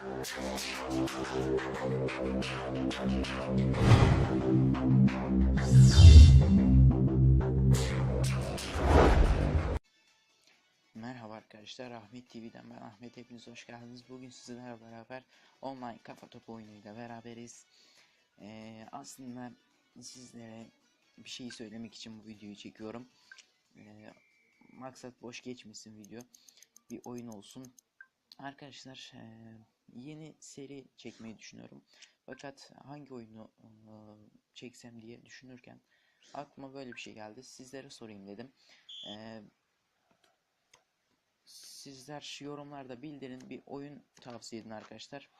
Merhaba arkadaşlar, Ahmet TV'den ben Ahmet. Hepiniz hoş geldiniz. Bugün sizlerle beraber online kafa topu oyunuyla beraberiz. Ee, aslında sizlere bir şey söylemek için bu videoyu çekiyorum. Ee, maksat boş geçmesin video. Bir oyun olsun. Arkadaşlar ee, yeni seri çekmeyi düşünüyorum. Fakat hangi oyunu ee, çeksem diye düşünürken aklıma böyle bir şey geldi. Sizlere sorayım dedim. Ee, sizler yorumlarda bildirin bir oyun tavsiye edin arkadaşlar.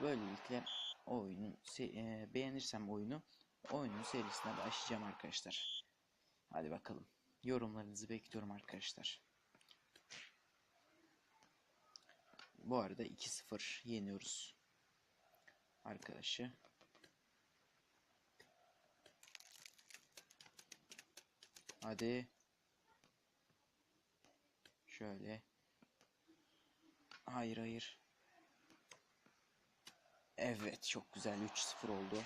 Böylelikle o oyunu e, beğenirsem oyunu oyunun serisine başlayacağım arkadaşlar. Hadi bakalım. Yorumlarınızı bekliyorum arkadaşlar. Bu arada 2-0 yeniyoruz. Arkadaşı. Hadi. Şöyle. Hayır hayır. Evet çok güzel 3-0 oldu.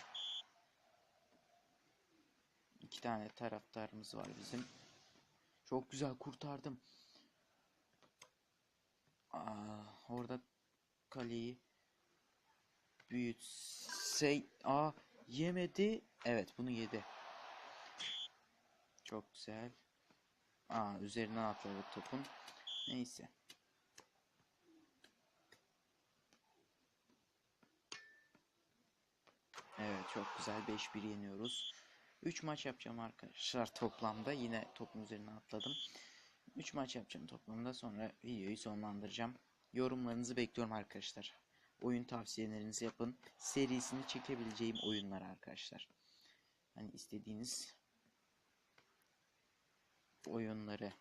İki tane taraftarımız var bizim. Çok güzel kurtardım. Aa, orada kaleyi büyütse... Aa yemedi. Evet bunu yedi. Çok güzel. Aa üzerinden atladı topun. Neyse. Evet çok güzel 5-1 yeniyoruz. 3 maç yapacağım arkadaşlar toplamda. Yine topun üzerine atladım. 3 maç yapacağım toplamda. Sonra videoyu sonlandıracağım. Yorumlarınızı bekliyorum arkadaşlar. Oyun tavsiyelerinizi yapın. Serisini çekebileceğim oyunlar arkadaşlar. Hani istediğiniz oyunları.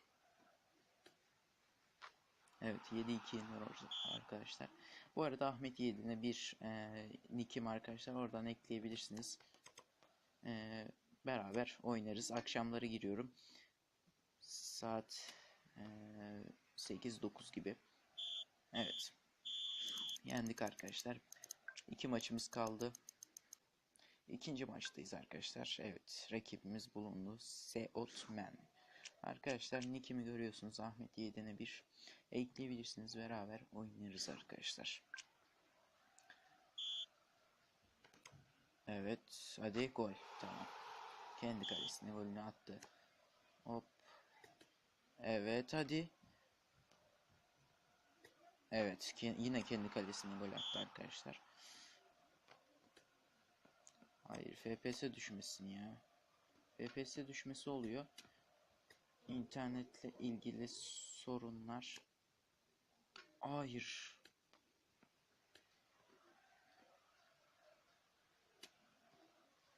Evet 7-2 yeniyoruz arkadaşlar. Bu arada Ahmet Yiğit'ine bir e, nickim arkadaşlar. Oradan ekleyebilirsiniz. E, beraber oynarız. Akşamları giriyorum. Saat e, 8-9 gibi. Evet. Yendik arkadaşlar. İki maçımız kaldı. İkinci maçtayız arkadaşlar. Evet. Rakibimiz bulundu. Seotman. Arkadaşlar nickimi görüyorsunuz. Ahmet Yiğit'ine bir ekleyebilirsiniz. Beraber oynarız arkadaşlar. Evet. Hadi gol. Tamam. Kendi kalesine golünü attı. Hop. Evet hadi. Evet. yine kendi kalesine gol attı arkadaşlar. Hayır. FPS düşmesin ya. FPS düşmesi oluyor. İnternetle ilgili sorunlar. Hayır.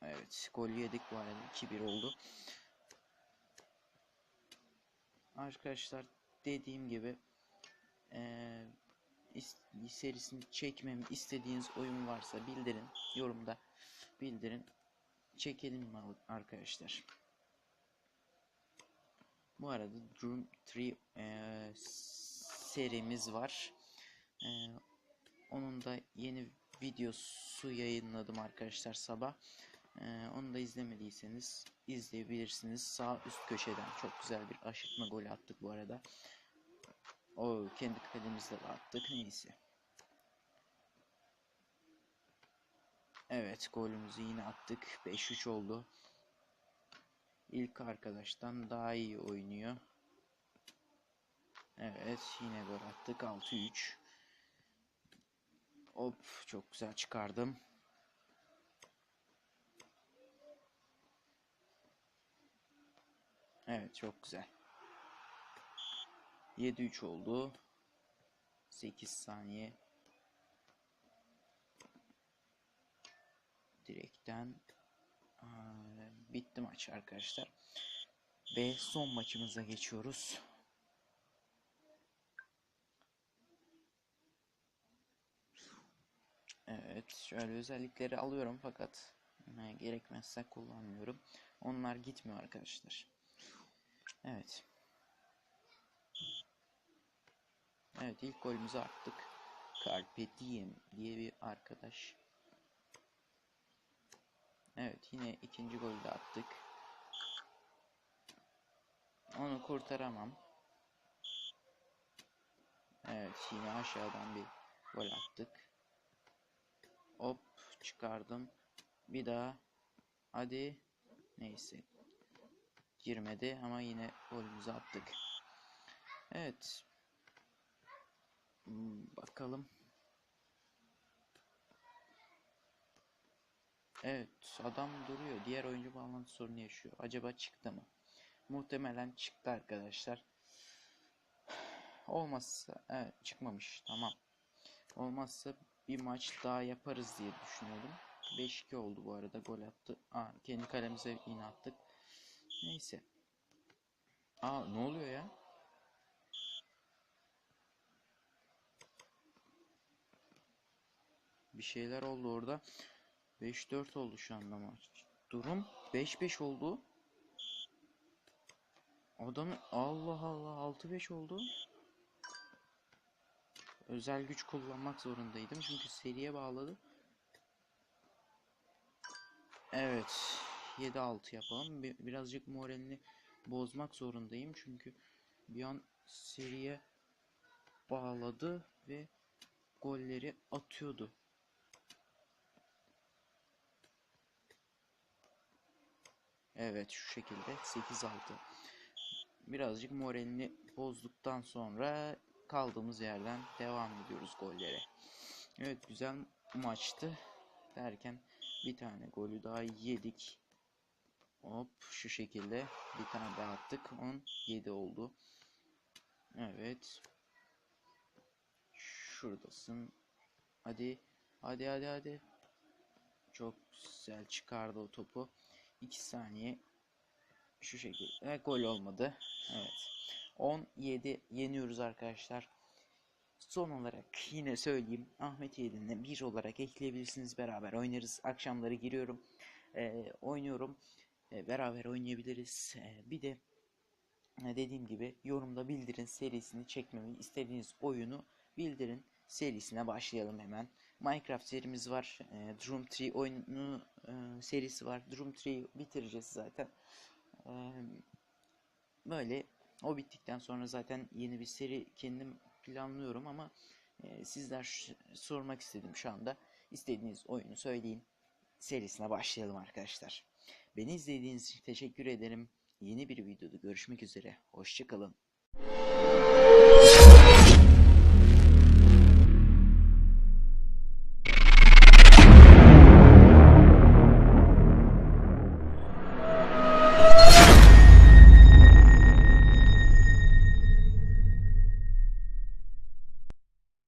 Evet, gol yedik bu arada 2-1 oldu. Arkadaşlar dediğim gibi is- serisini çekmemi istediğiniz oyun varsa bildirin yorumda bildirin çekelim mi arkadaşlar. Bu arada Doom 3 eee, serimiz var. Eee, onun da yeni videosu yayınladım arkadaşlar sabah. Eee, onu da izlemediyseniz izleyebilirsiniz. Sağ üst köşeden çok güzel bir aşırtma golü attık bu arada. O kendi kalemizle attık neyse. Evet golümüzü yine attık. 5-3 oldu. İlk arkadaştan daha iyi oynuyor. Evet yine gol attık 6-3. Hop çok güzel çıkardım. Evet çok güzel. 7-3 oldu. 8 saniye. Direkten Aa, bitti maç arkadaşlar. Ve son maçımıza geçiyoruz. Evet, şöyle özellikleri alıyorum fakat gerekmezse kullanmıyorum. Onlar gitmiyor arkadaşlar. Evet. Evet, ilk golümüzü attık. Carpe Diem diye bir arkadaş. Evet yine ikinci golü de attık. Onu kurtaramam. Evet yine aşağıdan bir gol attık. Hop çıkardım. Bir daha. Hadi. Neyse. Girmedi ama yine golümüzü attık. Evet. Bakalım. Evet, adam duruyor. Diğer oyuncu bağlantı sorunu yaşıyor. Acaba çıktı mı? Muhtemelen çıktı arkadaşlar. Olmazsa, evet çıkmamış. Tamam. Olmazsa bir maç daha yaparız diye düşünüyordum. 5-2 oldu bu arada. Gol attı. Aa, kendi kalemize yine attık. Neyse. Aa ne oluyor ya? Bir şeyler oldu orada. 5-4 oldu şu anda maç. Durum 5-5 oldu. Adam Allah Allah 6-5 oldu. Özel güç kullanmak zorundaydım çünkü seriye bağladı. Evet. 7-6 yapalım. Bir- birazcık moralini bozmak zorundayım çünkü bir an seriye bağladı ve golleri atıyordu. Evet şu şekilde 8-6. Birazcık moralini bozduktan sonra kaldığımız yerden devam ediyoruz gollere. Evet güzel maçtı derken bir tane golü daha yedik. Hop şu şekilde bir tane daha attık. 17 oldu. Evet. Şuradasın. Hadi. Hadi hadi hadi. Çok güzel çıkardı o topu. 2 saniye. Şu şekilde. E, gol olmadı. Evet. 17 yeniyoruz arkadaşlar. Son olarak yine söyleyeyim. Ahmet Yedin'le bir olarak ekleyebilirsiniz. Beraber oynarız. Akşamları giriyorum. e, oynuyorum. E, beraber oynayabiliriz. E, bir de e, dediğim gibi yorumda bildirin serisini çekmemi istediğiniz oyunu bildirin serisine başlayalım hemen. Minecraft serimiz var. E, Doom 3 oyunu e, serisi var. Doom 3'yi bitireceğiz zaten. E, böyle o bittikten sonra zaten yeni bir seri kendim planlıyorum ama e, sizler sormak istedim şu anda. İstediğiniz oyunu söyleyin. Serisine başlayalım arkadaşlar. Beni izlediğiniz için teşekkür ederim. Yeni bir videoda görüşmek üzere. Hoşçakalın.